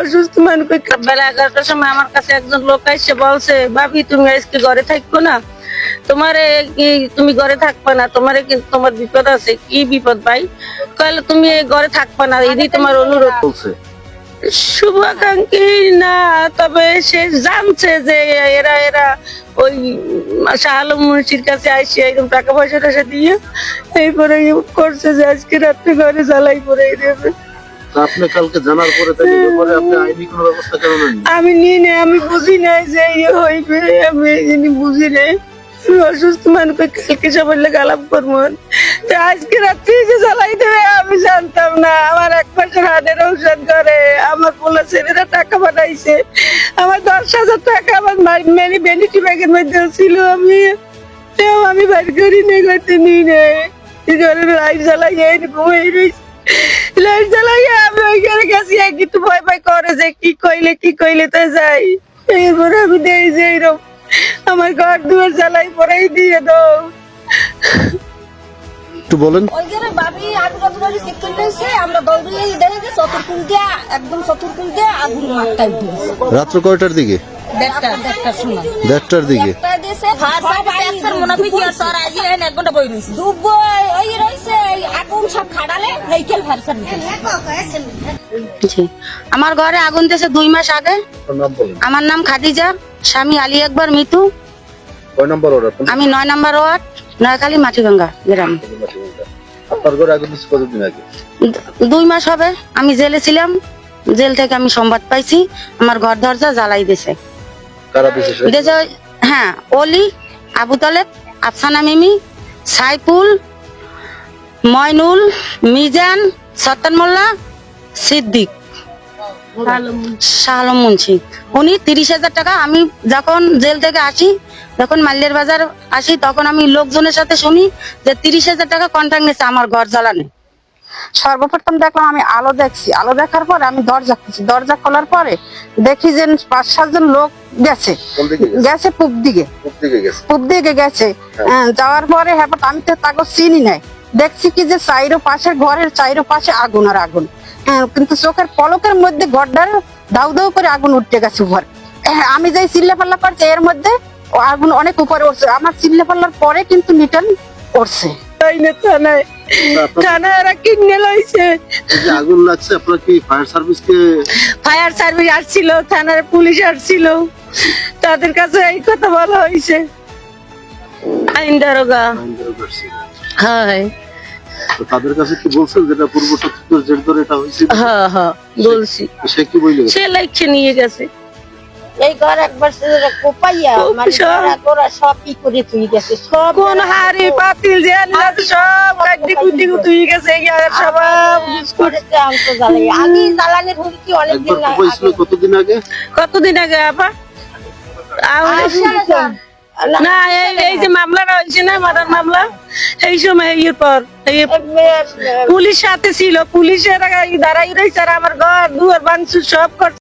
অসুস্থ মানুষ বেলা এগারোটার সময় আমার কাছে একজন লোক এসে বলছে ভাবি তুমি আজকে ঘরে থাকব না? তোমারে কি তুমি ঘরে থাকবে না? তোমারে কিন্তু তোমার বিপদ আছে? কি বিপদ ভাই? কইলে তুমি ঘরে থাকবে না তোমার অনুরোধ। বলছে। শুভাকাঙ্ক্ষী না তবে সে জানছে যে এরা এরা ওই শাহালম মুন্সির কাছে আসছে এরকম টাকা পয়সা টাকা দিয়ে এরপরে করছে যে আজকে রাত্রে ঘরে জ্বালাই পরে দেবে। আমি নিয়ে নে আমি বুঝি নাই যে হইবে আমি বুঝি নাই। অসুস্থ মানুষকে কালকে সবাই গালাপ করব। আজকে রাত্রি যে জ্বালাই দেবে, আমি জানতাম না। আমার এক মাসের হাটের ঔষধ করে আমার পোলা ছেলেরা টাকা পাঠাইছে। আমার দশ হাজার টাকা আমার মেনি বেনিটি ব্যাগের মধ্যে ছিল আমি। আমি বাড়ি করি নেই করতে নিই। নেই ঘরের লাইট জ্বালাই ঘুমিয়ে রয়েছি। লাইট জ্বালাই আমি ওইখানে গেছি একটু ভয় ভয় করে যে কি কইলে কি কইলে তো যাই। এরপরে আমি দেই যে এরকম আমার ঘর দুয়ার জ্বালাই পরেই দিয়ে দাও। একটু বলেন। বাবি লইছে আমরা দৌড়িয়ে দেখে চতুর্কুল দিয়ে একদম চতুর্কুল দিয়ে আগুন রাত্র কয়টার দিকে? দেড়টার দিকে? আমার ঘরে আগুন দিয়েছে দুই মাস আগে। আমার নাম খাদিজা স্বামী আলী একবার মিতু। আমি নয় নাম্বার ওয়ার্ড নয়খালী মাটিগঙ্গা গ্রাম। দুই মাস হবে। আমি জেলে ছিলাম। জেল থেকে আমি সংবাদ পাইছি। আমার ঘর দরজা জ্বালাই দিয়েছে। হ্যাঁ অলি, আবু তালেব, আফসানা মিমি, সাইফুল ময়নুল মিজান সত্তান মোল্লা, সিদ্দিক। শাহ আলম মুন্সি। উনি তিরিশ হাজার টাকা। আমি যখন জেল থেকে আসি, যখন মাল্যের বাজার আসি, তখন আমি লোকজনের সাথে শুনি যে তিরিশ হাজার টাকা কন্ট্রাক্ট নিয়েছে আমার ঘর জ্বালানে সর্বপ্রথম দেখলাম আমি আলো দেখছি। আলো দেখার পরে আমি দরজা খুলছি। দরজা খোলার পরে দেখি যে পাঁচ সাতজন লোক গেছে। গেছে? পূব দিকে। গেছে। পূব দিকে গেছে। হ্যাঁ, যাওয়ার পরে হ্যাঁ আমি তো তাকে চিনি নাই। দেখছি কি যে চাইরো পাশের ঘরের চাইরো পাশে আগুন আর আগুন। হ্যাঁ কিন্তু চোখের পলকের মধ্যে ঘরটার দাউ দাউ করে আগুন উঠতে গেছে উপর হ্যাঁ, আমি যেই চিল্লা পাল্লা করছি এর মধ্যে আগুন অনেক উপরে উঠছে। আমার চিল্লা পাল্লার পরে কিন্তু নিটন উঠছে। থানায়। থানায় কিনে লইছে। আগুন লাগছে আপনার কি ফায়ার সার্ভিস কে ফায়ার সার্ভিস আসছিল থানার পুলিশ আসছিল। তাদের কাছে এই কথা বলা হয়েছে আইন দারোগা। হ্যাঁ। তাদের কাছে কি বলছেন যেটা পূর্ব শত্রুতার জের ধরে এটা হয়েছে হ্যাঁ হ্যাঁ বলছি। সে কি গেছে? সে লাইছে নিয়ে গেছে। এই ঘর একবার কোপাইয়া মানে সব- গোড়া সব করে তুই গেছে সব কোন হাড়ি পাতিল যে সব কাটি কুটি কুটি গেছে আর সব করেছে অন্ত জ্বালাই। আগে কতদিন আগে? কতদিন আগে আপা? না এই এই যে মামলাটা হয়েছে না মার্ডার মামলা? এই সময় এর পর পুলিশ সাথে ছিল পুলিশের দাঁড়াই রয়েছে আর আমার ঘর দুয়ার বানসু সব করছে।